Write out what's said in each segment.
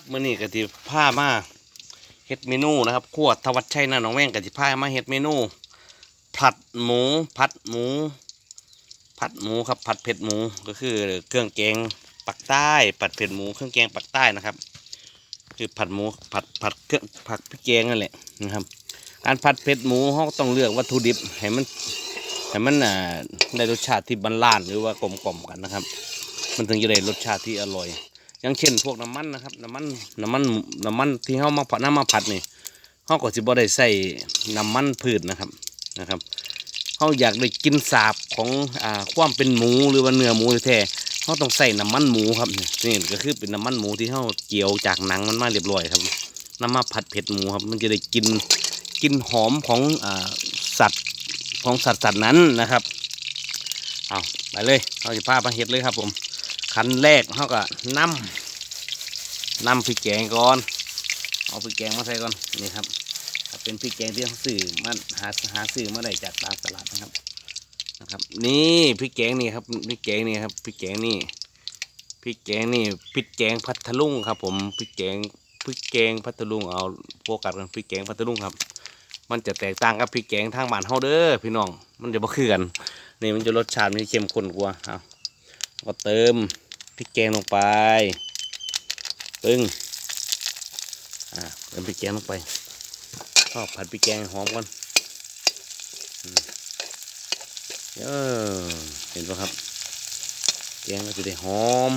บมื้อนี้ก็สิพามาเฮ็ดเมนูนะครับครัวทวัดชัยนาหนองแวงก็สิพามาเฮ็ดเมนูผัดหมูผัดหมู ผัดหมูครับผัดเผ็ดหมูก็คือเครื่องแกงปักใต้ผัดเผ็ดหมูเครื่องแกงปักใต้นะครับ คือผัดหมูผัดผัดเครื่องผัดพริกแกงนั่นแหละนะครับ การผัดเผ็ดหมูเขาต้องเลือกวัตถุดิบให้มันให้มันอ่าได้รสชาติที่บรรลานหรือว่ากลมกล่อมกันนะครับ มันถึงจะได้รสชาติที่อร่อย อย่างเช่นพวกน้ำมันนะครับน้ำมันน้ำมันน้ำมันที่เขามาผัดน้ำมาผัดนี่เขาก็สิบ่ได้ใส่น้ำมันพืชนะครับนะครับเขาอยากได้กินสาบของอ่าความเป็นหมูหรือว่าเนื้อหมูแท้เขาต้องใส่น้ำมันหมูครับนี่ก็คือเป็นน้ำมันหมูที่เขาเกี่ยวจากหนังมันมาเรียบร้อยครับน้ำมาผัดเผ็ดหมูครับ มันจะได้กินกินหอมของอ่าสัตว์ของสัตว์สัตว์นั้นนะครับเอาไปเลยเราจะพาไปเฮ็ดเลยครับผม ขั้นแรกเขาก็นำนำพริกแกงก่อน เอาพริกแกงมาใส่ก่อนนี่ครับเป็นพริกแกงที่เขาซื้อมาหาหาซื้อมาได้จากตามตลาดนะครับนะครับ นี่พริกแกงนี่ครับพริกแกงนี่ครับพริกแกงนี่พริกแกงนี่พริกแกงพัทลุงครับ ผมพริกแกงพริกแกงพัทลุงเอาโฟกัสกันพริกแกงพัทลุงครับ มันจะแตกต่างกับพริกแกงทางบ้านเฮาเด้อพี่น้อง มันจะบ่คือกันนี่มันจะรสชาติมันเข้มข้นกว่าเอาก็เติม พริกแกงลงไป ปึ้ง อ่าเติมพริกแกงลงไปชอบผัดพริกแกงหอมก่อนเออเห็นปะครับ แกงก็จะได้หอม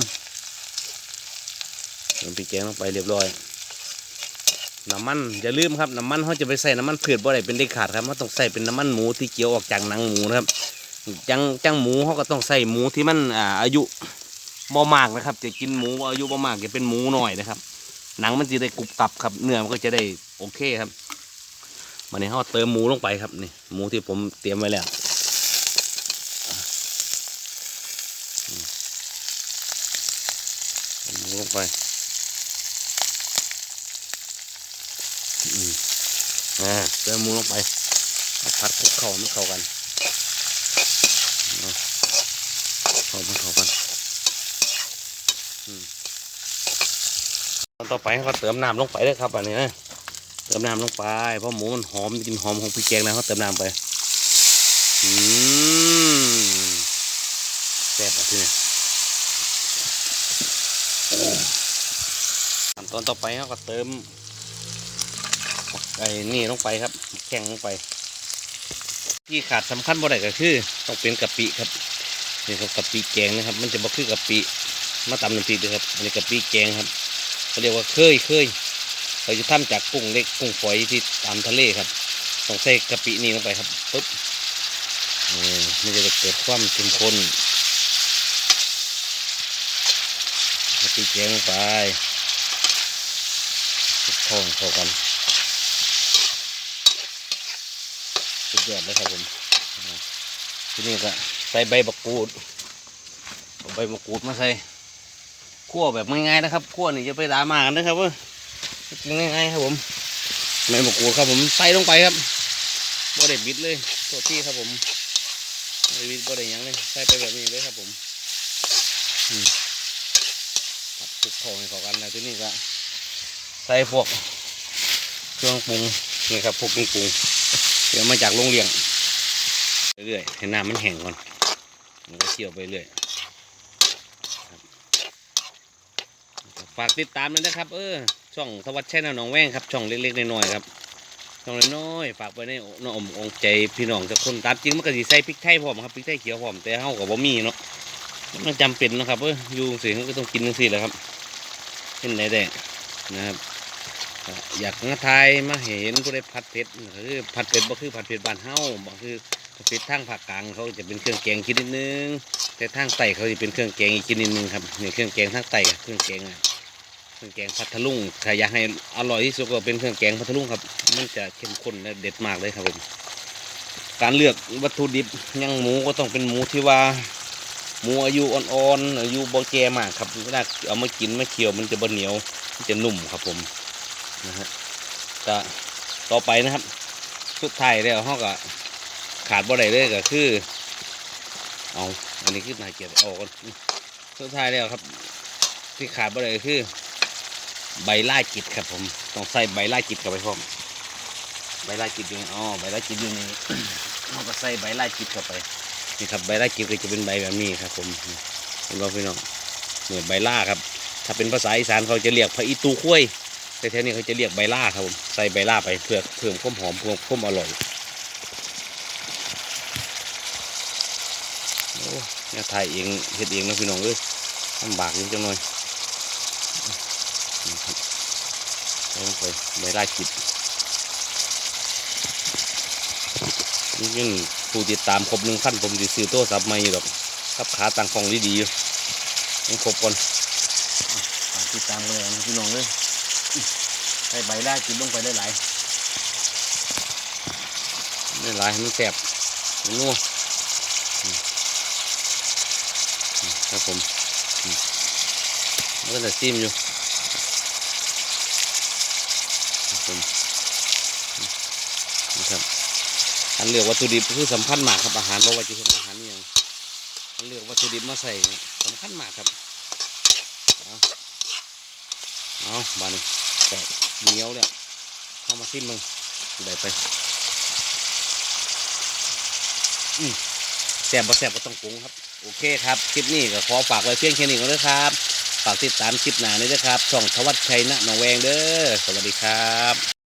เติมพริกแกงลงไปเรียบร้อย น้ำมันอย่าลืมครับน้ำมันเขาจะไปใส่น้ำมันพืชบ่ได้เป็นเด็ดขาดครับเขาต้องใส่เป็นน้ำมันหมูที่เกี่ยวออกจากหนังหมูนะครับจังจังหมูเขาก็ต้องใส่หมูที่มันอ่าอายุ บ่มากนะครับ จะกินหมูอายุบ่มากจะเป็นหมูหน่อยนะครับ หนังมันจะได้กรุบกรับครับเนื้อมันก็จะได้โอเคครับมาในห่อเติมหมูลงไปครับนี่หมูที่ผมเตรียมไว้แล้วหมูลงไปอืมอ่าเติมหมูลงไปผัดคลุกเข้ามันเข้ากันเอาเข้ามันเข้ากัน ตอนต่อไปเขาเติมน้ำลงไปเลยครับอันนี้นะเติมน้ำลงไป เพราะหมูมันหอมกลินหอมของพริกแกงนะเขาเติมน้ำไปอืมแซ่บอะทีนี้ขั้นตอนต่อไปเขาก็เติมไอ้นี่ลงไปครับแข็งลงไปที่ขาดสำคัญบ่ได้ก็คือ ต้องเป็นกะปิครับนี่ครับกะปิแกงนะครับ มันจะบ่คือกะปิ มาตำน้ำพริกด้วยครับอันนี้กะปิแกงครับเขาเรียกว่าเคยเคยเราจะทำจากกุ้งเล็กกุ้งฝอยที่ตามทะเลครับต้องใส่กะปินี่ลงไปครับปุ๊บนี่มันจะเกิดความเข้มข้นกะปิแกงลงไปคลุกเข้าเข้ากันสุดยอดเลยครับผมทีนี้ก็ใส่ใบบักกูดใบมะกรูดมาใส่ คั่วแบบง่ายๆนะครับคั่วนี่จะไปดามากันนะครับว่ากินง่ายๆครับผมไม่บกูดครับผมใส่ลงไปครับบ่ได้บิดเลยโทษที่ครับผมบ่ได้บิดบ่ได้ยังเลยใส่ไปแบบนี้เลยครับผมอืมผัดคลุกเข้าให้เข้ากันแล้วทีนี้ก็ใส่พวกเครื่องปรุงนี่ครับพวกเครื่องปรุงเดี๋ยวมาจากโรงเลี้ยงเรื่อยๆให้น้ำมันแห้งก่อนมันก็เคี่ยวไปเรื่อย ฝากติดตามด้วยนะครับ เออ ช่องทวัสดแช่นหนองแว้งครับ ช่องเล็กๆน้อยๆครับ ช่องน้อยๆฝากไปในน้อมองใจพี่น้องจากคนตามจริงมันก็สิใส่พริกไทยพร้อมครับพริกไทยเขียวพร้อมแต่เฮากับบ่มีเนาะมันจำเป็นนะครับเอออยู่สิเขาก็ต้องกินจังซี่แหละครับเป็นไรได้นะครับอะอยากมาทายมาเห็นผู้ใดผัดเผ็ดคือผัดเผ็ดบ่คือผัดเผ็ดบ้านเฮาบ่คือผัดเผ็ดทางภาคกลางเขาจะเป็นเครื่องแกงกินนิดนึงแต่ทางใต้เขาจะเป็นเครื่องแกงอีกกินนิดนึงครับนี่เครื่องแกงทางใต้กับเครื่องแกงอะ เครื่องแกงพัทลุงถ้าอยากให้อร่อยที่สุดก็เป็นเครื่องแกงพัทลุงครับ มันจะเข้มข้นและเด็ดมากเลยครับผมการเลือกวัตถุดิบย่างหมูก็ต้องเป็นหมูที่ว่า หมูอายุอ่อนๆอายุบ่แก่มากครับเวลาเอามากินมาเคี่ยวมันจะบ่เหนียวมันจะนุ่มครับผมนะฮะก็ต่อไปนะครับ สุดท้ายแล้วเขาก็ขาดบ่ได้เลยก็คือ เอาอันนี้คือนายเกียดเอาก่อนสุดท้ายแล้วครับ ที่ขาดบ่ได้คือ ใบล่าจิตครับผม ต้องใส่ใบล่าจิตเข้าไปพร้อมใบล่าจิตอยู่นี่อ๋อใบล่าจิตอยู่นี่เราก็ใส่ใบล่าจิตเข้าไปนี่ครับใบล่าจิตก็จะเป็นใบแบบนี้ครับผมเห็นบ่พี่น้องเนี่ยใบล่าครับ ถ้าเป็นภาษาอีสานเขาจะเรียกพระอีตูคุ้ยแต่แถวนี้เขาจะเรียกใบล่าครับผมใส่ใบล่าไปเพื่อเพิ่มความหอมเพิ่มความอร่อยโอ้เนี่ยถ่ายเองเฮ็ดเองนะพี่น้องเอ้ยลำบากนิดจังหน่อย ลงไปใบล่าจิตนี่ยิ่งผู้ติดตามครบหนึ่งพันผมจะซื้อโทรศัพท์ใหม่อยู่ดอกกับขาต่างฟองดีๆอยู่ยังครบก่อนฝากติดตามกันเลยนะพี่น้องเลยใส่ใบล่ากินลงไปได้หลายได้หลายให้มันแซ่บมันนัวอืมอืมครับผมอืมมันก็จะซิมอยู่ครับ ผมนะครับอันเลือกวัตถุดิบคือสำคัญมากครับอาหารเพราะว่าจะเป็นอาหารนี่ยังอันเลือกวัตถุดิบมาใส่สำคัญมากครับเอาเอาบานี่แตเหนียวแล้วเข้ามาซิมมึงได้ไปอืมแซ่บบ่แซ่บก็ต้องปรุงครับ โอเคครับ คลิปนี้ก็ขอฝากไว้เพียงแค่นี้ก่อนเลยครับ ฝากติดตามคลิปหน้านี้ด้วยครับ ช่องทวัดชัยนะหนองแวงเด้อ สวัสดีครับ